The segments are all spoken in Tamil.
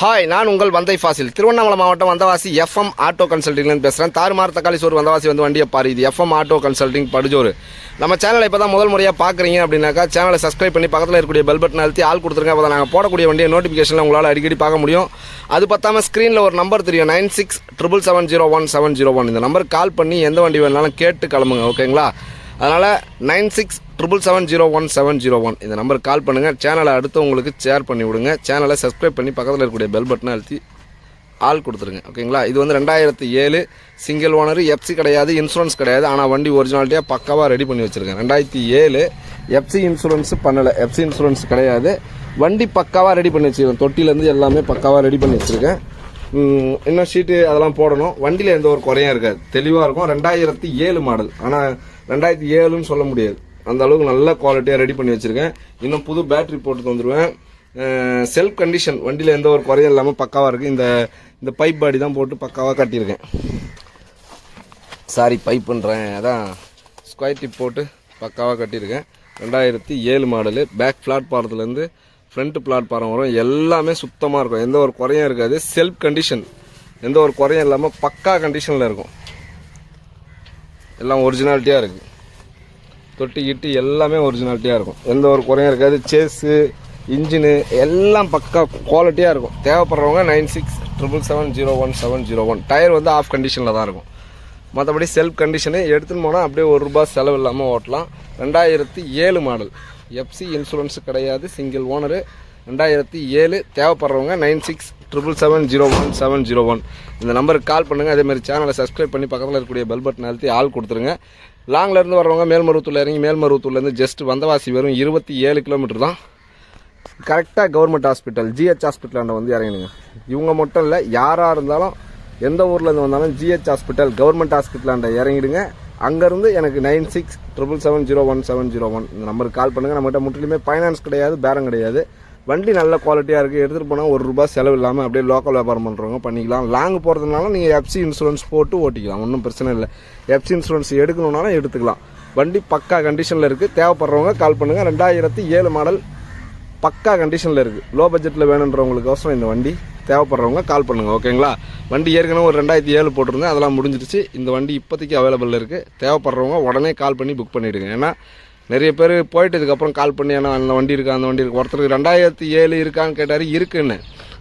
ஹாய் நான் உங்கள் வந்தை ஃபாசில். திருவண்ணாமலை மாவட்டம் வந்தவாசி எஃப்எம் ஆட்டோ கன்சல்டிங்லேருந்து பேசுகிறேன் தாறுமாறு தக்காளி சோறு வந்தவாசி வந்து வண்டியை பாரு. இது எஃப்எம் ஆட்டோ கன்சல்டிங் படுஜோறு. நம்ம சேனலை இப்போ தான் முதல் முறையாக பார்க்குறீங்க அப்படின்னாக்கா சேனலை சப்ஸ்கிரைப் பண்ணி பக்கத்தில் இருக்கக்கூடிய பெல் பட்டன் அழுத்தி ஆள் கொடுத்துருங்க. அப்போ நாங்கள் போடக்கூடிய வண்டியை நோட்டிஃபிகேஷனில் உங்களால் அடிக்கடி பார்க்க முடியும். அது பத்தாம ஸ்க்ரீனில் ஒரு நம்பர் தெரியும். Nine six triple seven zero one seven zero one இந்த நம்பருக்கு கால் பண்ணி எந்த வண்டி வேணாலும் கேட்டு கிளம்புங்க ஓகேங்களா அதனால் nine six triple seven zero one seven zero one இந்த நம்பருக்கு கால் பண்ணுங்கள் சேனலை அடுத்தவங்களுக்கு ஷேர் பண்ணி விடுங்க. சேனலை சப்ஸ்கிரைப் பண்ணி பக்கத்தில் இருக்கக்கூடிய பெல் பட்டனை அழுத்தி ஆள் கொடுத்துருங்க. ஓகேங்களா இது வந்து ரெண்டாயிரத்தி ஏழு சிங்கிள் ஓனர் எஃப்சி கிடையாது இன்சூரன்ஸ் கிடையாது. ஆனால் வண்டி ஒரிஜினாலிட்டியாக பக்காவாக ரெடி பண்ணி வச்சுருக்கேன். ரெண்டாயிரத்தி ஏழு எஃப்சி இன்சூரன்ஸு பண்ணலை. எஃப்சி இன்சூரன்ஸ் கிடையாது. வண்டி பக்காவாக ரெடி பண்ணி வச்சுருக்கேன். தொட்டிலேருந்து எல்லாமே பக்காவாக ரெடி பண்ணி வச்சுருக்கேன். இன்னும் ஷீட்டு அதெல்லாம் போடணும். வண்டியில் எந்த ஒரு குறையும் இருக்காது. தெளிவாக இருக்கும். ரெண்டாயிரத்தி ஏழு மாடல் ஆனால் ரெண்டாயிரத்தி ஏழுன்னு சொல்ல முடியாது. அந்த அளவுக்கு நல்ல குவாலிட்டியாக ரெடி பண்ணி வச்சுருக்கேன். இன்னும் புது பேட்டரி போட்டு தந்துடுவேன் செல்ஃப் கண்டிஷன் வண்டியில் எந்த ஒரு குறையும் இல்லாமல் பக்காவாக இருக்குது இந்த இந்த பைப் பாடி தான் போட்டு பக்காவாக கட்டியிருக்கேன். சாரி பைப்புன்றேன் அதான் ஸ்கொயர் டிப் போட்டு பக்காவாக கட்டியிருக்கேன். ரெண்டாயிரத்தி ஏழு மாடலு பேக் பிளாட்பாரத்துலேருந்து ஃப்ரண்ட் பிளாட்ஃபாரம் வரும். எல்லாமே சுத்தமாக இருக்கும். எந்த ஒரு குறையும் இருக்காது. செல்ஃப் கண்டிஷன் எந்த ஒரு குறையும் இல்லாமல் பக்கா கண்டிஷனில் இருக்கும். எல்லாம் ஒரிஜினாலிட்டியாக இருக்குது தொட்டி கிட்டி எல்லாமே ஒரிஜினாலிட்டியாக இருக்கும். எந்த ஒரு குறையும் இருக்காது. சேஸு இன்ஜினு எல்லாம் பக்கா குவாலிட்டியாக இருக்கும். தேவைப்படுறவங்க nine six triple seven zero one seven zero one tyre வந்து ஆஃப் கண்டிஷனில் தான் இருக்கும். மற்றபடி செல்ஃப் கண்டிஷனு எடுத்துன்னு போனால் அப்படியே ஒரு ரூபாய் செலவு இல்லாமல் ஓட்டலாம். ரெண்டாயிரத்தி ஏழு மாடல் எஃப்சி இன்சூரன்ஸ் கிடையாது. சிங்கிள் ஓனரு ரெண்டாயிரத்தி ஏழு. தேவைப்படுறவங்க nine six triple seven zero one seven zero one இந்த நம்பருக்கு கால் பண்ணுங்கள் அதேமாதிரி சேனலை சப்ஸ்கிரைப் பண்ணி பக்கத்தில் இருக்கக்கூடிய பெல் பட்டன் அழுத்தி ஆள் கொடுத்துருங்க. லாங்கில் இருந்து வர்றவங்க மேல்மருவத்தூர்ல இறங்கி மேல்மருவத்தூர்லேருந்து ஜஸ்ட் வந்தவாசி வெறும் இருபத்தி ஏழு கிலோமீட்டர் தான். கரெக்டாக கவர்மெண்ட் ஹாஸ்பிட்டல் ஜிஹெச் ஹாஸ்பிட்டலாண்ட வந்து இறங்கினுங்க. இவங்க மட்டும் இல்லை யாராக இருந்தாலும் எந்த ஊர்லேருந்து வந்தாலும் ஜிஹெச் ஹாஸ்பிட்டல் கவர்மெண்ட் ஹாஸ்பிட்டலாண்ட இறங்கிடுங்க. அங்கேருந்து எனக்கு nine six triple seven zero one seven zero one இந்த நம்பருக்கு கால் பண்ணுங்கள் நம்மகிட்ட முற்றிலுமே ஃபைனான்ஸ் கிடையாது பேரம் கிடையாது. வண்டி நல்ல குவாலிட்டியாக இருக்குது எடுத்துகிட்டு போனால் ஒரு ரூபாய் செலவு இல்லாமல் அப்படியே லோக்கல் வியாபாரம் பண்ணுறவங்க பண்ணிக்கலாம். லாங் போகிறதுனால நீங்கள் எஃப்சி இன்சூரன்ஸ் போட்டு ஓட்டிக்கலாம். ஒன்றும் பிரச்சனை இல்லை. எஃப்சி இன்சூரன்ஸ் எடுக்கணுன்னாலும் எடுத்துக்கலாம். வண்டி பக்கா கண்டிஷனில் இருக்குது தேவைப்படுறவங்க கால் பண்ணுங்கள் ரெண்டாயிரத்தி ஏழு மாடல் பக்கா கண்டிஷனில் இருக்குது லோ பட்ஜெட்டில் வேணுன்றவங்களுக்கோசரம் இந்த வண்டி. தேவைப்படுறவங்க கால் பண்ணுங்கள் ஓகேங்களா வண்டி ஏற்கனவே ஒரு ரெண்டாயிரத்தி ஏழு போட்டிருந்தேன் அதெல்லாம் முடிஞ்சிருச்சு. இந்த வண்டி இப்போதைக்கு அவைலபிள் இருக்குது தேவைப்படுறவங்க உடனே கால் பண்ணி புக் பண்ணிவிடுங்க ஏன்னா நிறைய பேர் போயிட்டதுக்கப்புறம் கால் பண்ணி ஏன்னா அந்த வண்டி இருக்கா அந்த வண்டி இருக்கு? ஒருத்தருக்கு ரெண்டாயிரத்தி ஏழு இருக்கான்னு கேட்டார் இருக்குன்னு.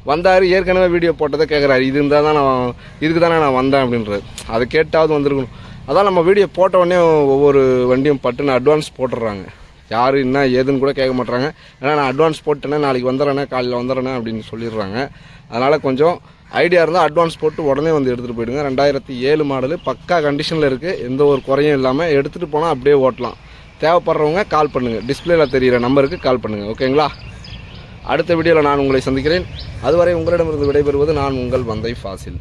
வந்தார் ஏற்கனவே வீடியோ போட்டதை கேட்குறாரு இது இருந்தால் தான் நான் இதுக்கு தானே நான் வந்தேன் அப்படின்றது அதை கேட்டாவது வந்திருக்கணும். அதான் நம்ம வீடியோ போட்ட உடனே ஒவ்வொரு வண்டியும் பட்டுன்னு அட்வான்ஸ் போட்டுடுறாங்க. யார் என்ன ஏதுன்னு கூட கேட்க மாட்டுறாங்க ஏன்னா நான் அட்வான்ஸ் போட்டேனே நாளைக்கு வந்துடுறேனே காலையில் வந்துடுறேனே அப்படின்னு சொல்லிடுறாங்க. அதனால் கொஞ்சம் ஐடியா இருந்தால் அட்வான்ஸ் போட்டு உடனே வந்து எடுத்துகிட்டு போயிடுங்க. ரெண்டாயிரத்தி ஏழு மாடலு பக்கா கண்டிஷனில் இருக்குது எந்த ஒரு குறையும் இல்லாமல் எடுத்துகிட்டு போனால் அப்படியே ஓட்டலாம். தேவைப்படுறவங்க கால் பண்ணுங்கள் டிஸ்பிளேல தெரிகிற நம்பருக்கு கால் பண்ணுங்கள் ஓகேங்களா அடுத்த வீடியோவில் நான் உங்களை சந்திக்கிறேன். அதுவரை உங்களிடமிருந்து விடைபெறுவது நான் உங்கள் வந்தை ஃபாசில்.